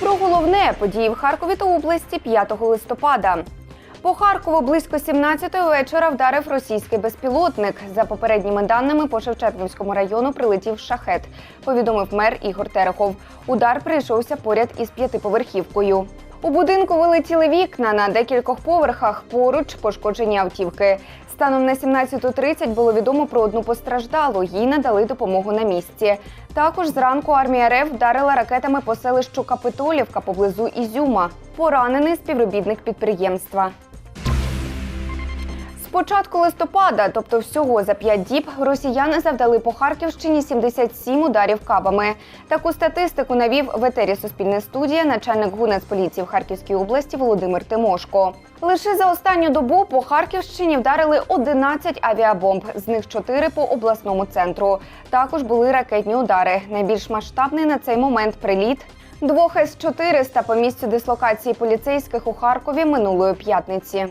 Про головне події в Харкові та області 5 листопада. По Харкову близько 17-ї вечора вдарив російський безпілотник. За попередніми даними, по Шевченківському району прилетів шахет, повідомив мер Ігор Терехов. Удар прийшовся поряд із п'ятиповерхівкою. У будинку вилетіли вікна на декількох поверхах. Поруч пошкоджені автівки. Станом на 17.30 було відомо про одну постраждалу. Їй надали допомогу на місці. Також зранку армія РФ вдарила ракетами по селищу Капитолівка поблизу Ізюма. Поранений співробітник підприємства. Початку листопада, тобто всього за п'ять діб, росіяни завдали по Харківщині 77 ударів кабами. Таку статистику навів в етері Суспільне студія начальник Гунацполіції в Харківській області Володимир Тимошко. Лише за останню добу по Харківщині вдарили 11 авіабомб, з них 4 по обласному центру. Також були ракетні удари. Найбільш масштабний на цей момент приліт двох С-400 по місцю дислокації поліцейських у Харкові минулої п'ятниці.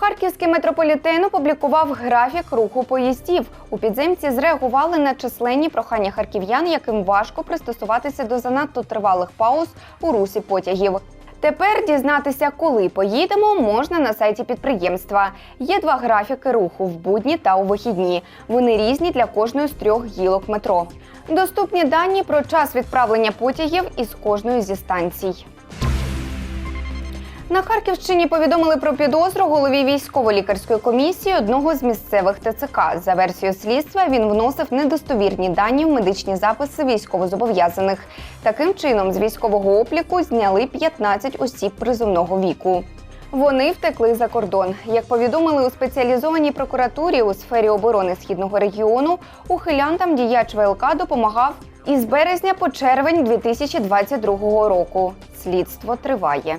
Харківський метрополітен опублікував графік руху поїздів. У підземці зреагували на численні прохання харків'ян, яким важко пристосуватися до занадто тривалих пауз у русі потягів. Тепер дізнатися, коли поїдемо, можна на сайті підприємства. Є два графіки руху в будні та у вихідні. Вони різні для кожної з трьох гілок метро. Доступні дані про час відправлення потягів із кожної зі станцій. На Харківщині повідомили про підозру голові військово-лікарської комісії одного з місцевих ТЦК. За версією слідства він вносив недостовірні дані в медичні записи військовозобов'язаних. Таким чином, з військового обліку зняли 15 осіб призовного віку. Вони втекли за кордон. Як повідомили у спеціалізованій прокуратурі у сфері оборони східного регіону, ухилянтам діяч ВЛК допомагав із березня по червень 2022 року. Слідство триває.